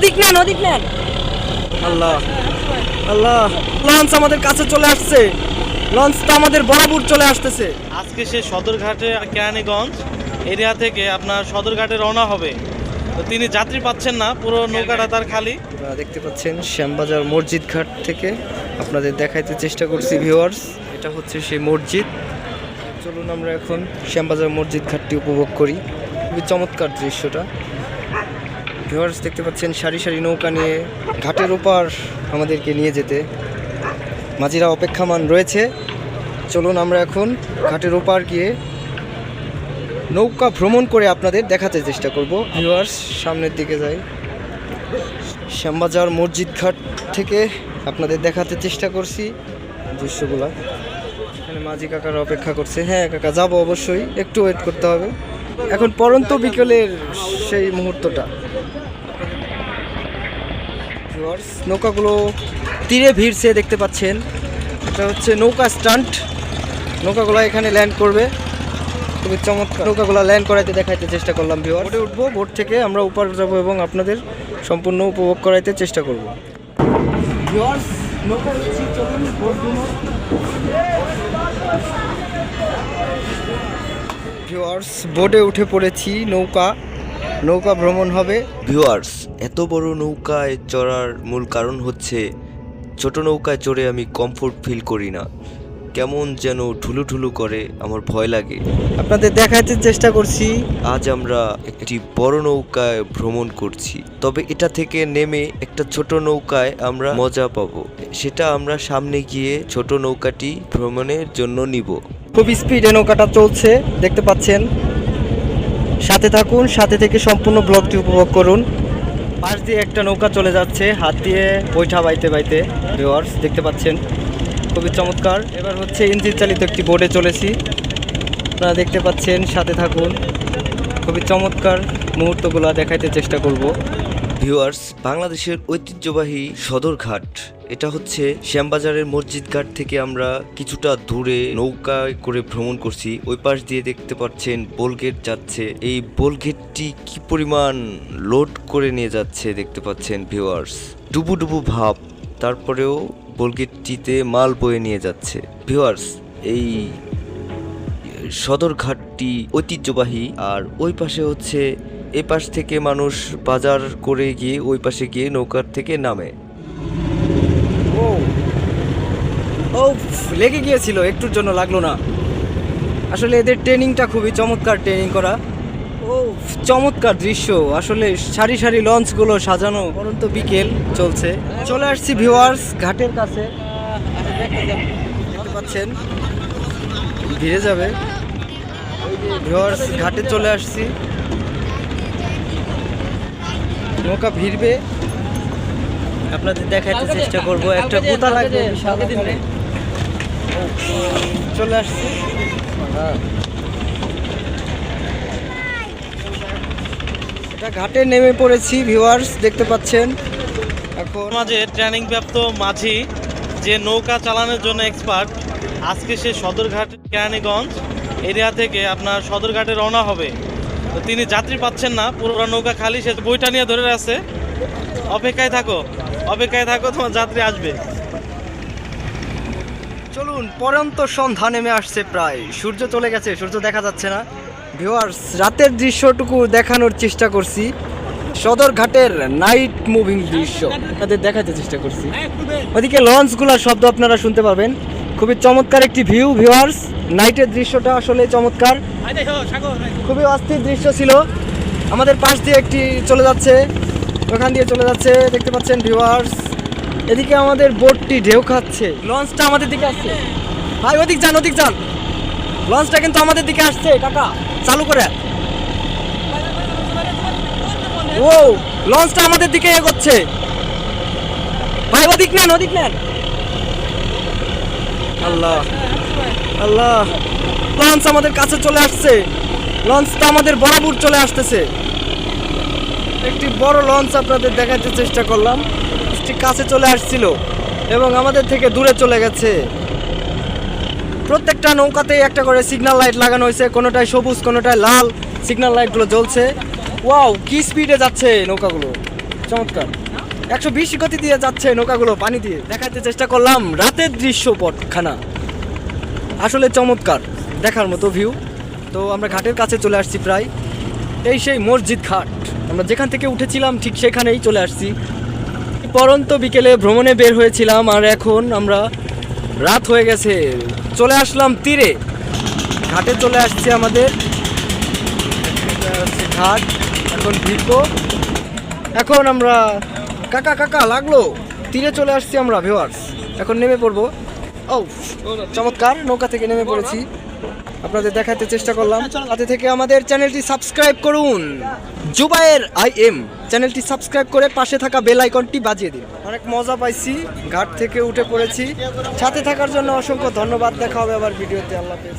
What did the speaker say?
ওদিক নেন ওদিক নেন আল্লাহ আল্লাহ লঞ্চ আমাদের কাছে চলে আসছে। লঞ্চ তো আমাদের বরাবর চলে আসতেছে। আজকে সে সদরঘাটে কেরানীগঞ্জ এরিয়া থেকে আপনার সদরঘাটে রওনা হবে। তো তিনি যাত্রী পাচ্ছেন না পুরো নৌকাটা তার খালি। দেখতে পাচ্ছেন শ্যামবাজার মসজিদ ঘাট থেকে আপনাদের দেখাইতে চেষ্টা করছি ভিউয়ার্স এটা হচ্ছে সেই মসজিদ। চলুন আমরা এখন শ্যামবাজার মসজিদ ঘাটটি উপভোগ করি। খুবই চমৎকার দৃশ্যটা। ভিউয়ার্স, দেখতে পাচ্ছেন সারি সারি নৌকা নিয়ে ঘাটের ওপার আমাদেরকে নিয়ে যেতে। মাঝিরা অপেক্ষামান রয়েছে। চলুন আমরা এখন ঘাটের ওপার গিয়ে নৌকা ভ্রমণ করে আপনাদের দেখাতে চেষ্টা করব। ভিউয়ার্স, সামনের দিকে যাই। শ্যামবাজার মসজিদ ঘাট থেকে আপনাদের দেখাতে চেষ্টা করছি দৃশ্যগুলা। এখানে মাঝি কাকারা অপেক্ষা করছে। হ্যাঁ কাকা, যাব অবশ্যই। একটু ওয়েট করতে হবে। এখন পরন্ত বিকেলের সেই মুহূর্তটা। নৌকাগুলো তীরে ভিড়ছে, দেখতে পাচ্ছেন। এটা হচ্ছে নৌকা স্টান্ট। নৌকাগুলো এখানে ল্যান্ড করবে। খুবই চমৎকার। নৌকাগুলো ল্যান্ড করাইতে দেখাইতে চেষ্টা করলাম ভিওর বোটে উঠবো, বোট থেকে আমরা উপর যাব এবং আপনাদের সম্পূর্ণ উপভোগ করাইতে চেষ্টা করব। নৌকা চলুন ভিওর্স বোটে উঠে পড়েছি নৌকা নৌকা ভ্রমণ হবে। ভিউয়ার্স এত বড় নৌকায় চড়ার মূল কারণ হচ্ছে ছোট নৌকায় চড়ে আমি কমফোর্ট ফিল করি না। কেমন যেন ঠুলু ঠুলু করে আমার ভয় লাগে। আপনাদের দেখাইতে চেষ্টা করছি। আজ আমরা একটি বড় নৌকায় ভ্রমণ করছি। তবে এটা থেকে নেমে একটা ছোট নৌকায় আমরা মজা পাবো। সেটা আমরা সামনে গিয়ে ছোট নৌকাটি ভ্রমণের জন্য নিব। খুব স্পিডে নৌকাটা চলছে, দেখতে পাচ্ছেন। সাথে থাকুন, সাথে থেকে সম্পূর্ণ ব্লগটি উপভোগ করুন। পাশ দিয়ে একটা নৌকা চলে যাচ্ছে, হাত দিয়ে বৈঠা বাইতে বাইতে ভিওয়ার্স দেখতে পাচ্ছেন। খুবই চমৎকার। এবার হচ্ছে ইঞ্জিন চালিত একটি বোর্ডে চলেছি। আপনারা দেখতে পাচ্ছেন, সাথে থাকুন। খুবই চমৎকার মুহূর্তগুলো দেখাইতে চেষ্টা করব। ভিউয়ার্স, বাংলাদেশের ঐতিহ্যবাহী সদরঘাট। এটা হচ্ছে শ্যামবাজারের মসজিদ ঘাট থেকে আমরা কিছুটা দূরে নৌকায় করে ভ্রমণ করছি। ওই পাশ দিয়ে দেখতে পাচ্ছেন বোলগেট যাচ্ছে। এই বোলগেটটি কি পরিমাণ লোড করে নিয়ে যাচ্ছে দেখতে পাচ্ছেন ভিউয়ার্স। ডুবু ডুবু ভাব, তারপরেও বোলগেটটিতে মাল বয়ে নিয়ে যাচ্ছে। ভিউয়ার্স, এই সদরঘাটটি ঐতিহ্যবাহী আর ওই পাশে হচ্ছে এ পাশ থেকে মানুষ বাজার করে গিয়ে ওই পাশে গিয়ে নৌকার থেকে নামে। ও ও, লেগে গিয়েছিল, একটুর জন্য লাগল না। আসলে এদের ট্রেনিংটা খুবই চমৎকার ট্রেনিং করা। ও, চমৎকার দৃশ্য, আসলে সারি সারি লঞ্চগুলো সাজানো, পরন্ত বিকেল চলছে। চলে আসছি ভিউয়ার্স ঘাটের কাছে। দেখতে পাচ্ছেন, ভিড়ে যাবে। ভিউয়ার্স ঘাটে চলে আসছি। নৌকা ভিড়বে। আপনাদের দেখাতে চেষ্টা করব। একটা গোতা লাগবে। চলে আসছি। এটা ঘাটে নেমে পড়েছি ভিউয়ার্স দেখতে পাচ্ছেন। এখন মাঝে ট্রেনিং প্রাপ্ত মাঝি যে নৌকা চালানোর জন্য এক্সপার্ট আজকে সে সদরঘাট কেরানীগঞ্জ এরিয়া থেকে আপনার সদরঘাটে রওনা হবে। তো তিনি যাত্রী পাচ্ছেন না পুরো নৌকা খালি, সে বইটা নিয়ে ধরে আছে। অপেক্ষায় থাকো অপেক্ষায় থাকো, তোমার যাত্রী আসবে। চলুন, পরন্ত সন্ধ্যা নেমে আসছে প্রায়। সূর্য চলে গেছে, সূর্য দেখা যাচ্ছে না। ভিউয়ার্স রাতের দৃশ্যটুকু দেখানোর চেষ্টা করছি। সদর ঘাটের নাইট মুভিং দৃশ্য। তাদের দেখাতে চেষ্টা করছি। ওদিকে লঞ্চগুলোর শব্দ আপনারা শুনতে পাবেন খুবই চমৎকার একটি ভিউ ভিউয়ার্স নাইটের দৃশ্যটা আসলে চমৎকার। খুবই অস্থির দৃশ্য ছিল। আমাদের পাশ দিয়ে একটি চলে যাচ্ছে, ওখান দিয়ে চলে যাচ্ছে, দেখতে পাচ্ছেন ভিউয়ার্স এদিকে আমাদের বোটটি ঢেউ খাচ্ছে। লঞ্চটা আমাদের দিকে আসছে। ভাই, ওদিক যান ওদিক যান। লঞ্চটা কিন্তু আমাদের দিকে আসছে, কাকা। চালু করে। ও, লঞ্চটা আমাদের দিকে এগোচ্ছে। ভাই, ওদিক নেন ওদিক নেন। আল্লাহ। আল্লাহ। লঞ্চ আমাদের কাছে চলে আসছে। লঞ্চটা আমাদের বরাবর চলে আসতেছে। একটি বড় লঞ্চ আপনাদের দেখাতে চেষ্টা করলাম। লঞ্চটি কাছে চলে আসছিল এবং আমাদের থেকে দূরে চলে গেছে। প্রত্যেকটা নৌকাতেই একটা করে সিগন্যাল লাইট লাগানো হয়েছে। কোনোটায় সবুজ, কোনোটায় লাল সিগন্যাল লাইটগুলো জ্বলছে। ওয়াও কি স্পিডে যাচ্ছে নৌকাগুলো। চমৎকার। একশো বিশ গতি দিয়ে যাচ্ছে নৌকাগুলো পানি দিয়ে। দেখাতে চেষ্টা করলাম রাতের দৃশ্যপটখানা। আসলে চমৎকার, দেখার মতো ভিউ তো আমরা ঘাটের কাছে চলে আসছি প্রায়। এই সেই মসজিদ ঘাট। আমরা যেখান থেকে উঠেছিলাম ঠিক সেখানেই চলে আসছি। পরন্ত বিকেলে ভ্রমণে বের হয়েছিলাম আর এখন আমরা রাত হয়ে গেছে। চলে আসলাম তীরে। ঘাটে চলে আসছে আমাদের। ঘাট, এখন ভিড়বো এখন আমরা কাকা কাকা, লাগল। তীরে চলে আসছি আমরা ভিউয়ার্স এখন নেমে পড়ব। ও, চমৎকার, নৌকা থেকে নেমে পড়েছি। আপনাদের দেখাতে চেষ্টা করলাম। তাতে থেকে আমাদের চ্যানেলটি সাবস্ক্রাইব করুন। Zubair I M. চ্যানেলটি সাবস্ক্রাইব করে পাশে থাকা বেল আইকনটি বাজিয়ে দিন। অনেক মজা পাইছি। ঘাট থেকে উঠে পড়েছি। সাথে থাকার জন্য অসংখ্য ধন্যবাদ। দেখা হবে আবার ভিডিওতে। আল্লাহ হাফেজ।